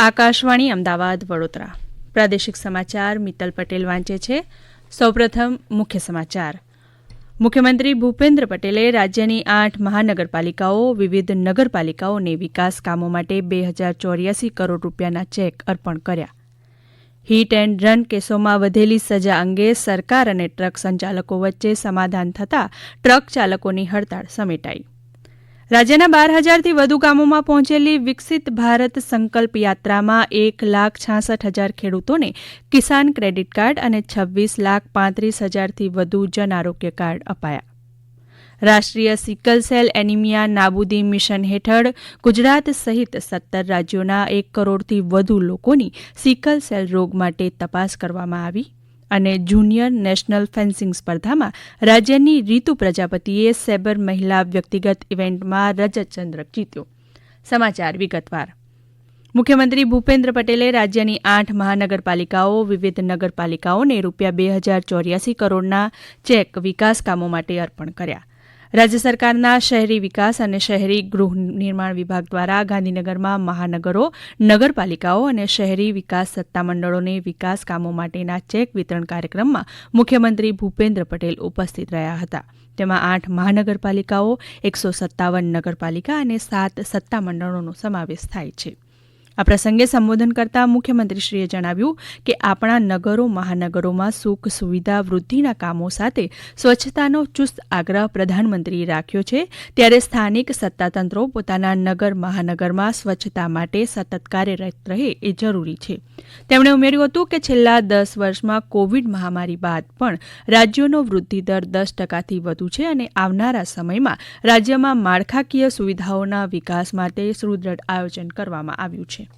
આકાશવાણી અમદાવાદ, વડોદરા. પ્રાદેશિક સમાચાર મિત્તલ પટેલ વાંચે છે. સૌપ્રથમ મુખ્ય સમાચાર. મુખ્યમંત્રી ભૂપેન્દ્ર પટેલે રાજ્યની આઠ મહાનગરપાલિકાઓ, વિવિધ નગરપાલિકાઓને વિકાસ કામો માટે બે હજાર ચોર્યાસી કરોડ રૂપિયાના ચેક અર્પણ કર્યા. હિટ એન્ડ રન કેસોમાં વધેલી સજા અંગે સરકાર અને ટ્રક સંચાલકો વચ્ચે સમાધાન થતાં ટ્રક ચાલકોની હડતાળ સમેટાઈ. રાજ્યના બાર હજારથી વધુ ગામોમાં પહોંચેલી વિકસિત ભારત સંકલ્પ યાત્રામાં એક લાખ છાસઠ હજાર ખેડૂતોને કિસાન ક્રેડિટ કાર્ડ અને છવ્વીસ લાખ પાંત્રીસ હજારથી વધુ જન આરોગ્ય કાર્ડ અપાયા. રાષ્ટ્રીય સિકલ સેલ એનિમિયા નાબૂદી મિશન હેઠળ ગુજરાત સહિત સત્તર રાજ્યોના એક કરોડથી વધુ લોકોની સિકલ સેલ રોગ માટે તપાસ કરવામાં આવી. અને જુનિયર નેશનલ ફેન્સિંગ સ્પર્ધામાં રાજ્યની રીતુ પ્રજાપતિએ સેબર મહિલા વ્યક્તિગત ઇવેન્ટમાં રજતચંદ્રક જીત્યો. સમાચાર વિગતવાર. મુખ્યમંત્રી ભૂપેન્દ્ર પટેલે રાજ્યની આઠ મહાનગરપાલિકાઓ, વિવિધ નગરપાલિકાઓને રૂપિયા બે હજાર ચોર્યાસી કરોડના ચેક વિકાસ કામો માટે અર્પણ કર્યા. રાજ્ય સરકારના શહેરી વિકાસ અને શહેરી ગૃહ નિર્માણ વિભાગ દ્વારા ગાંધીનગરમાં મહાનગરો, નગરપાલિકાઓ અને શહેરી વિકાસ સત્તામંડળોને વિકાસ કામો માટેના ચેક વિતરણ કાર્યક્રમમાં મુખ્યમંત્રી ભૂપેન્દ્ર પટેલ ઉપસ્થિત રહ્યા હતા. તેમાં આઠ મહાનગરપાલિકાઓ, એકસો સત્તાવન નગરપાલિકા અને સાત સત્તામંડળોનો સમાવેશ થાય છે. આ પ્રસંગે સંબોધન કરતા મુખ્યમંત્રીશ્રીએ જણાવ્યું કે આપણા નગરો, મહાનગરોમાં સુખ, સુવિધા, વૃદ્ધિના કામો સાથે સ્વચ્છતાનો ચુસ્ત આગ્રહ પ્રધાનમંત્રીએ રાખ્યો છે. ત્યારે સ્થાનિક સત્તાતંત્રો પોતાના નગર, મહાનગરમાં સ્વચ્છતા માટે સતત કાર્યરત રહે એ જરૂરી છે. તેમણે ઉમેર્યું હતું કે છેલ્લા દસ વર્ષમાં કોવિડ મહામારી બાદ પણ રાજ્યોનો વૃદ્ધિદર દસ ટકાથી વધુ છે અને આવનારા સમયમાં રાજ્યમાં માળખાકીય સુવિધાઓના વિકાસ માટે સુદૃઢ આયોજન કરવામાં આવ્યું છે.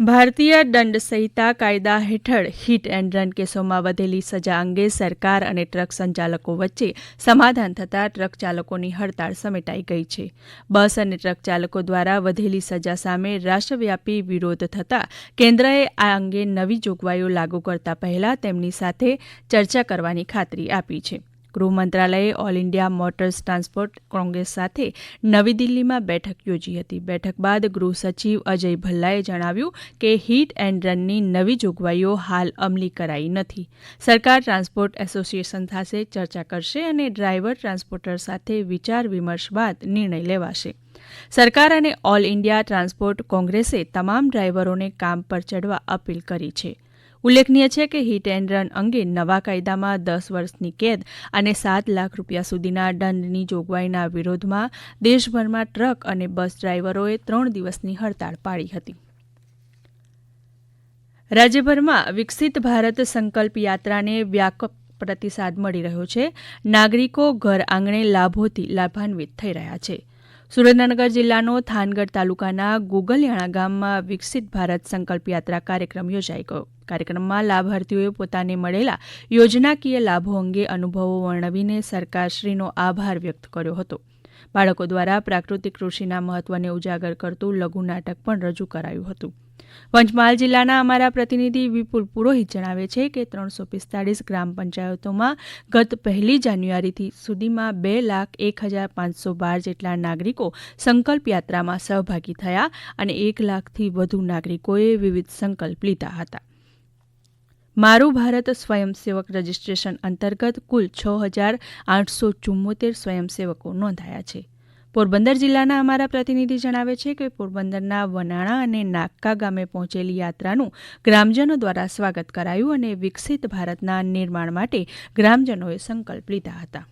ભારતીય દંડ સંહિતા કાયદા હેઠળ હિટ એન્ડ રન કેસોમાં વધેલી સજા અંગે સરકાર અને ટ્રક સંચાલકો વચ્ચે સમાધાન થતાં ટ્રક ચાલકોની હડતાળ સમેટાઈ ગઈ છે. બસ અને ટ્રક ચાલકો દ્વારા વધેલી સજા સામે રાષ્ટ્રવ્યાપી વિરોધ થતાં કેન્દ્રએ આ અંગે નવી જોગવાઈઓ લાગુ કરતા પહેલા તેમની સાથે ચર્ચા કરવાની ખાતરી આપી છે. ગૃહ મંત્રાલયે All India Motors Transport Congress સાથે નવી દિલ્હીમાં બેઠક યોજી હતી. બેઠક બાદ ગૃહ સચિવ અજય ભલ્લાએ જણાવ્યું કે હિટ એન્ડ રનની નવી જોગવાઈઓ હાલ અમલી કરાઈ નથી. સરકાર ટ્રાન્સપોર્ટ એસોસિએશન સાથે ચર્ચા કરશે અને ડ્રાઈવર ટ્રાન્સપોર્ટર સાથે વિચાર વિમર્શ બાદ નિર્ણય લેવાશે. સરકાર અને ઓલ ઇન્ડિયા ટ્રાન્સપોર્ટ કોંગ્રેસે તમામ ડ્રાઈવરોને કામ પર ચડવા અપીલ કરી છે. ઉલ્લેખનીય છે કે હિટ એન્ડ રન અંગે નવા કાયદામાં દસ વર્ષની કેદ અને સાત લાખ રૂપિયા સુધીના દંડની જોગવાઈના વિરોધમાં દેશભરમાં ટ્રક અને બસ ડ્રાઈવરોએ ત્રણ દિવસની હડતાળ પાડી હતી. રાજ્યભરમાં વિકસિત ભારત સંકલ્પ યાત્રાને વ્યાપક પ્રતિસાદ મળી રહ્યો છે. નાગરિકો ઘર આંગણે લાભોથી લાભાન્વિત થઈ રહ્યા છે. સુરેન્દ્રનગર જિલ્લાનો થાનગઢ તાલુકાના ગુગલિયાણા ગામમાં વિકસિત ભારત સંકલ્પ યાત્રા કાર્યક્રમ યોજાઈ ગયો. કાર્યક્રમમાં લાભાર્થીઓએ પોતાને મળેલા યોજનાકીય લાભો અંગે અનુભવો વર્ણવીને સરકારશ્રીનો આભાર વ્યક્ત કર્યો હતો. બાળકો દ્વારા પ્રાકૃતિક કૃષિના મહત્વને ઉજાગર કરતું લઘુ નાટક પણ રજૂ કરાયું હતું. પંચમહાલ જિલ્લાના અમારા પ્રતિનિધિ વિપુલ પુરોહિત જણાવે છે કે ત્રણસો પિસ્તાળીસ ગ્રામ પંચાયતોમાં ગત પહેલી જાન્યુઆરીથી સુધીમાં બે લાખ એક હજાર પાંચસો બાર જેટલા નાગરિકો સંકલ્પ યાત્રામાં સહભાગી થયા અને એક લાખથી વધુ નાગરિકોએ વિવિધ સંકલ્પ લીધા હતા. મારું ભારત સ્વયંસેવક રજીસ્ટ્રેશન અંતર્ગત કુલ છ હજાર આઠસો ચુમ્મોતેર સ્વયંસેવકો નોંધાયા છે. પોરબંદર જિલ્લાના અમારા પ્રતિનિધિ જણાવે છે કે પોરબંદરના વનાણા અને નાક્કા ગામે પહોંચેલી યાત્રાનું ગ્રામજનો દ્વારા સ્વાગત કરાયું અને વિકસિત ભારતના નિર્માણ માટે ગ્રામજનોએ સંકલ્પ લીધા હતા.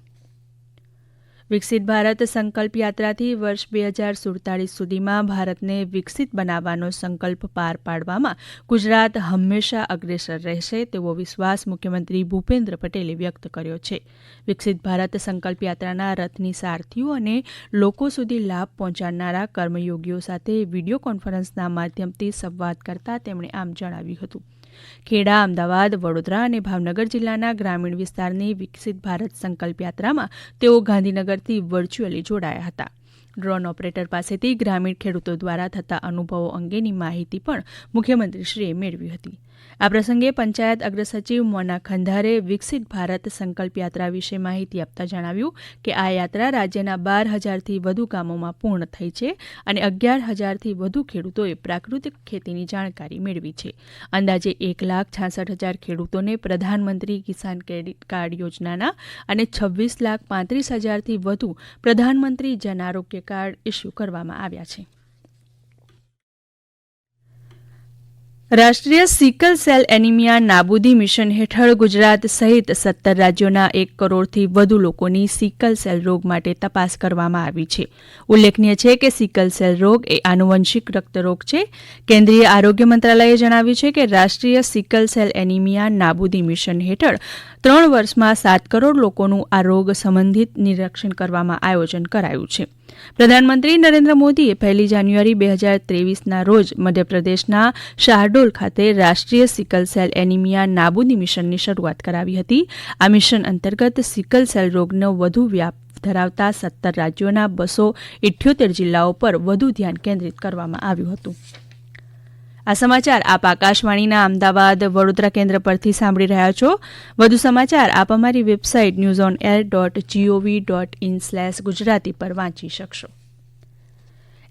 વિકસિત ભારત સંકલ્પ યાત્રાથી વર્ષ બે હજાર સુડતાલીસ સુધીમાં ભારતને વિકસિત બનાવવાનો સંકલ્પ પાર પાડવામાં ગુજરાત હંમેશા અગ્રેસર રહેશે તેવો વિશ્વાસ મુખ્યમંત્રી ભૂપેન્દ્ર પટેલે વ્યક્ત કર્યો છે. વિકસિત ભારત સંકલ્પ યાત્રાના રથની સારથીઓ અને લોકો સુધી લાભ પહોંચાડનારા કર્મયોગીઓ સાથે વીડિયો કોન્ફરન્સના માધ્યમથી સંવાદ કરતા તેમણે આમ જણાવ્યું હતું. ખેડા, અમદાવાદ, વડોદરા અને ભાવનગર જિલ્લાના ગ્રામીણ વિસ્તારની વિકસિત ભારત સંકલ્પ યાત્રામાં તેઓ ગાંધીનગરથી વર્ચ્યુઅલી જોડાયા હતા. ડ્રોન ઓપરેટર પાસેથી ગ્રામીણ ખેડૂતો દ્વારા થતા અનુભવો અંગેની માહિતી પણ મુખ્યમંત્રીશ્રીએ મેળવી હતી. આ પ્રસંગે પંચાયત અગ્રસચિવ મોના ખંધારે વિકસિત ભારત સંકલ્પ યાત્રા વિશે માહિતી આપતા જણાવ્યું કે આ યાત્રા રાજ્યના બાર હજારથી વધુ ગામોમાં પૂર્ણ થઈ છે અને અગિયાર હજારથી વધુ ખેડૂતોએ પ્રાકૃતિક ખેતીની જાણકારી મેળવી છે. અંદાજે એક લાખ છાસઠ હજાર ખેડૂતોને પ્રધાનમંત્રી કિસાન ક્રેડિટ કાર્ડ યોજનાના અને છવ્વીસ લાખ પાંત્રીસ હજારથી વધુ પ્રધાનમંત્રી જન આરોગ્ય કાર્ડ ઇસ્યુ કરવામાં આવ્યા છે. રાષ્ટ્રીય સિકલ સેલ એનિમિયા નાબૂદી મિશન હેઠળ ગુજરાત સહિત સત્તર રાજ્યોના એક કરોડથી વધુ લોકોની સિકલ સેલ રોગ માટે તપાસ કરવામાં આવી છે. ઉલ્લેખનીય છે કે સિકલ સેલ રોગ એ આનુવંશિક રક્તરોગ છે. કેન્દ્રીય આરોગ્ય મંત્રાલયે જણાવ્યું છે કે રાષ્ટ્રીય સિકલ સેલ એનિમિયા નાબૂદી મિશન હેઠળ ત્રણ વર્ષમાં સાત કરોડ લોકોનું આ રોગ સંબંધિત નિરીક્ષણ કરવામાં આયોજન કરાયું છે. પ્રધાનમંત્રી નરેન્દ્ર મોદીએ પહેલી જાન્યુઆરી બે હજાર ત્રેવીસના રોજ મધ્યપ્રદેશના શાહડોલ ખાતે રાષ્ટ્રીય સિકલ સેલ એનિમિયા નાબૂદી મિશનની શરૂઆત કરાવી હતી. આ મિશન અંતર્ગત સિકલ સેલ રોગનો વધુ વ્યાપ ધરાવતા સત્તર રાજ્યોના બસો ઇઠ્યોતેર જિલ્લાઓ પર વધુ ધ્યાન કેન્દ્રિત કરવામાં આવ્યું હતું. આ સમાચાર આપ આકાશવાણીના અમદાવાદ વડોદરા કેન્દ્ર પરથી સાંભળી રહ્યા છો. વધુ સમાચાર આપ અમારી website news on air dot GOV dot in slash Gujarati પર વાંચી શકશો.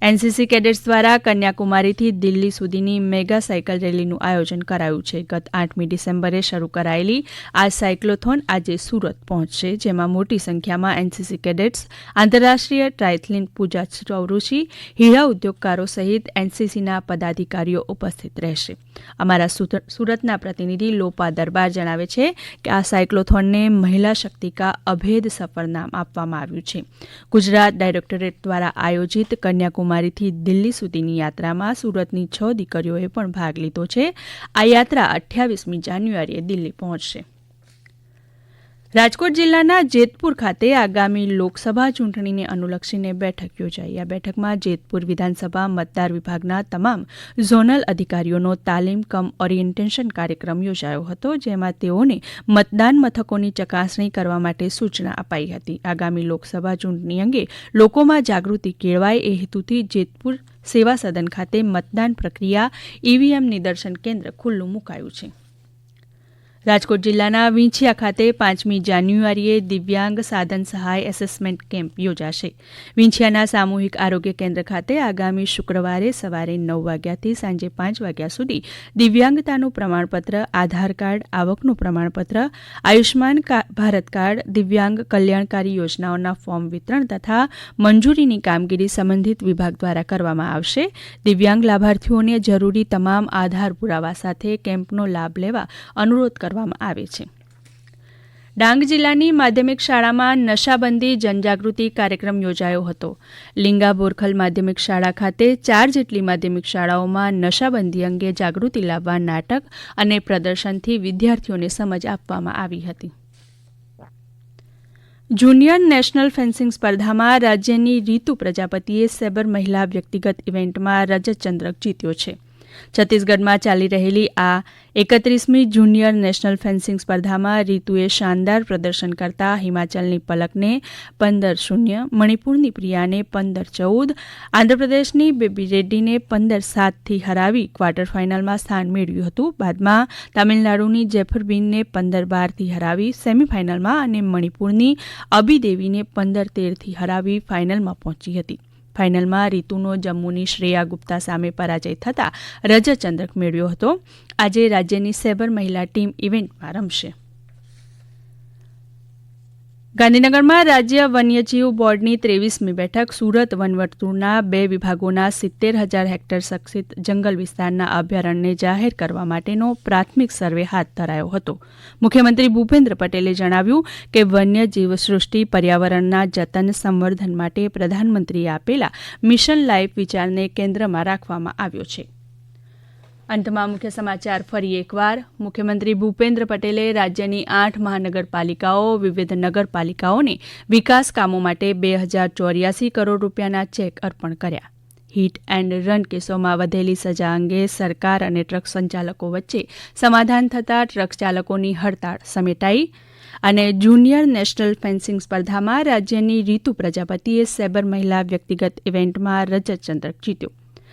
એનસીસી કેડેટ્સ દ્વારા કન્યાકુમારીથી દિલ્હી સુધીની મેગા સાયકલ રેલીનું આયોજન કરાયું છે. ગત આઠમી ડિસેમ્બરે શરૂ કરાયેલી આ સાયક્લોથોન આજે સુરત પહોંચશે, જેમાં મોટી સંખ્યામાં એનસીસી કેડેટ્સ, આંતરરાષ્ટ્રીય ટ્રાયથલિન પૂજા ચૌરુષી હીરા ઉદ્યોગકારો સહિત એનસીસીના પદાધિકારીઓ ઉપસ્થિત રહેશે. અમારા સુરતના પ્રતિનિધિ લોપા દરબાર જણાવે છે કે આ સાયક્લોથોનને મહિલા શક્તિકા અભેદ સફરનામ આપવામાં આવ્યું છે. ગુજરાત ડાયરેક્ટરેટ દ્વારા આયોજિત કન્યાકુમારી કન્યાકુમારીથી દિલ્હી સુધીની યાત્રામાં સુરતની છ દીકરીઓએ પણ ભાગ લીધો છે. આ યાત્રા અઠ્યાવીસમી જાન્યુઆરીએ દિલ્હી પહોંચશે. રાજકોટ જિલ્લાના જેતપુર ખાતે આગામી લોકસભા ચૂંટણીને અનુલક્ષીને બેઠક યોજાઈ. આ બેઠકમાં જેતપુર વિધાનસભા મતદાર વિભાગના તમામ ઝોનલ અધિકારીઓનો તાલીમ કમ ઓરિએન્ટેશન કાર્યક્રમ યોજાયો હતો, જેમાં તેઓને મતદાન મથકોની ચકાસણી કરવા માટે સૂચના અપાઈ હતી. આગામી લોકસભા ચૂંટણી અંગે લોકોમાં જાગૃતિ કેળવાય એ હેતુથી જેતપુર સેવા સદન ખાતે મતદાન પ્રક્રિયા ઈવીએમ નિદર્શન કેન્દ્ર ખુલ્લું મુકાયું છે. રાજકોટ જિલ્લાના વીંછિયા ખાતે પાંચમી જાન્યુઆરીએ દિવ્યાંગ સાધન સહાય એસેસમેન્ટ કેમ્પ યોજાશે. વિંછિયાના સામૂહિક આરોગ્ય કેન્દ્ર ખાતે આગામી શુક્રવારે સવારે નવ વાગ્યાથી સાંજે પાંચ વાગ્યા સુધી દિવ્યાંગતાનું પ્રમાણપત્ર, આધાર કાર્ડ, આવકનું પ્રમાણપત્ર આયુષ્માન ભારત કાર્ડ, દિવ્યાંગ કલ્યાણકારી યોજનાઓના ફોર્મ વિતરણ તથા મંજૂરીની કામગીરી સંબંધિત વિભાગ દ્વારા કરવામાં આવશે. દિવ્યાંગ લાભાર્થીઓને જરૂરી તમામ આધાર પુરાવા સાથે કેમ્પનો લાભ લેવા અનુરોધ કરવા કરવામાં આવે છે. ડાંગ જિલ્લાની માધ્યમિક શાળામાં નશાબંધી જનજાગૃતિ કાર્યક્રમ યોજાયો હતો. લિંગા બોરખલ માધ્યમિક શાળા ખાતે ચાર જેટલી માધ્યમિક શાળાઓમાં નશાબંધી અંગે જાગૃતિ લાવવા નાટક અને પ્રદર્શનથી વિદ્યાર્થીઓને સમજ આપવામાં આવી હતી. જુનિયર નેશનલ ફેન્સિંગ સ્પર્ધામાં રાજ્યની રીતુ પ્રજાપતિએ સેબર મહિલા વ્યક્તિગત ઇવેન્ટમાં રજત ચંદ્રક જીત્યો છે. છત્તીસગઢમાં ચાલી રહેલી આ એકત્રીસમી જુનિયર નેશનલ ફેન્સિંગ સ્પર્ધામાં રીતુએ શાનદાર પ્રદર્શન કરતા હિમાચલની પલકને પંદર શૂન્ય, મણિપુરની પ્રિયાને પંદર ચૌદ, આંધ્રપ્રદેશની બેબી રેડ્ડીને પંદર સાતથી હરાવી ક્વાર્ટર ફાઇનલમાં સ્થાન મેળવ્યું હતું. બાદમાં તામિલનાડુની જેફરબીનને પંદર બારથી હરાવી સેમીફાઇનલમાં અને મણિપુરની અબીદેવીને પંદર તેરથી હરાવી ફાઇનલમાં પહોંચી હતી. ફાઇનલમાં રીતુનો, જમ્મુની શ્રેયા ગુપ્તા સામે પરાજય થતાં રજતચંદ્રક મેળવ્યો હતો. આજે રાજ્યની સેબર મહિલા ટીમ ઇવેન્ટમાં રમશે. ગાંધીનગરમાં રાજ્ય વન્યજીવ બોર્ડની ત્રેવીસમી બેઠક સુરત વનવર્તુળના બે વિભાગોના સિત્તેર હજાર હેક્ટર સક્ષિત જંગલ વિસ્તારના અભયારણ્યને જાહેર કરવા માટેનો પ્રાથમિક સર્વે હાથ ધરાયો હતો. મુખ્યમંત્રી ભૂપેન્દ્ર પટેલે જણાવ્યું કે વન્યજીવ સૃષ્ટિ પર્યાવરણના જતન સંવર્ધન માટે પ્રધાનમંત્રીએ આપેલા મિશન લાઇફ વિચારને કેન્દ્રમાં રાખવામાં આવ્યો છે. અંતમાં મુખ્ય સમાચાર ફરી એકવાર. મુખ્યમંત્રી ભૂપેન્દ્ર પટેલે રાજ્યની આઠ મહાનગરપાલિકાઓ, વિવિધ નગરપાલિકાઓને વિકાસ કામો માટે બે હજાર ચોર્યાસી કરોડ રૂપિયાના ચેક અર્પણ કર્યા. હિટ એન્ડ રન કેસોમાં વધેલી સજા અંગે સરકાર અને ટ્રક સંચાલકો વચ્ચે સમાધાન થતાં ટ્રક ચાલકોની હડતાળ સમેટાઈ અને જુનિયર નેશનલ ફેન્સિંગ સ્પર્ધામાં રાજ્યની રીતુ પ્રજાપતિએ સેબર મહિલા વ્યક્તિગત ઇવેન્ટમાં રજત ચંદ્રક જીત્યો.